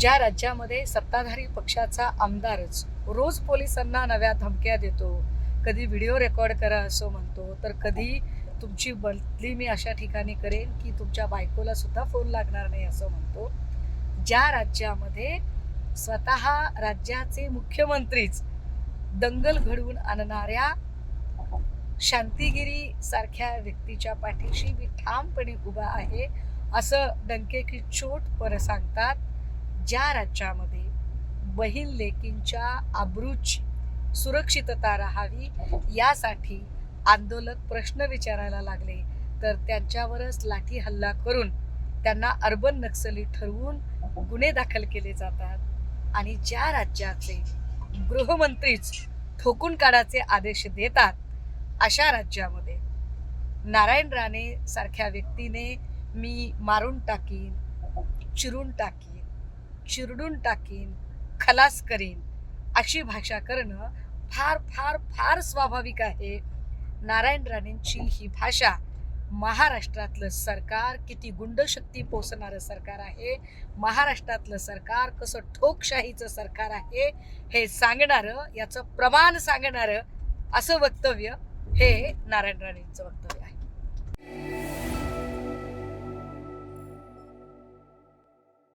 ज्या राज्यामध्ये सत्ताधारी पक्षाचा आमदारच रोज पोलिसांना नव्या धमक्या देतो कधी व्हिडिओ रेकॉर्ड करा असं म्हणतो तर कधी तुमची बदली मी अशा ठिकाणी करेन की तुमच्या बायकोला सुद्धा फोन लागणार नाही असं म्हणतो. ज्या राज्यामध्ये स्वतः राज्याचे मुख्यमंत्रीच दंगल घडवून आणणाऱ्या शांतिगिरी सारख्या व्यक्तीच्या पाठीशी मी ठामपणे उभा आहे असं डंके की चोट पर सांगतात. ज्या राज्यामध्ये बहीण लेकींच्या आबरूची सुरक्षितता राहावी यासाठी आंदोलक प्रश्न विचारायला लागले तर त्यांच्यावरच लाठी हल्ला करून त्यांना अर्बन नक्सली ठरवून गुन्हे दाखल केले जातात. आणि ज्या राज्याचे गृहमंत्रीच ठोकून काढाचे आदेश देतात अशा राज्यामध्ये नारायण राणे सारख्या व्यक्तीने मी मारून टाकीन चिरून टाकीन. चिरडून टाकीन खलास करीन. अशी भाषा करणं फार फार फार स्वाभाविक आहे. नारायण राणेंची ही भाषा महाराष्ट्रातलं सरकार किती गुंडशक्ती पोसणारं सरकार आहे महाराष्ट्रातलं सरकार कसं ठोकशाहीचं सरकार आहे हे सांगणारं याचं प्रमाण सांगणारं असं वक्तव्य हे नारायण राणेंचं वक्तव्य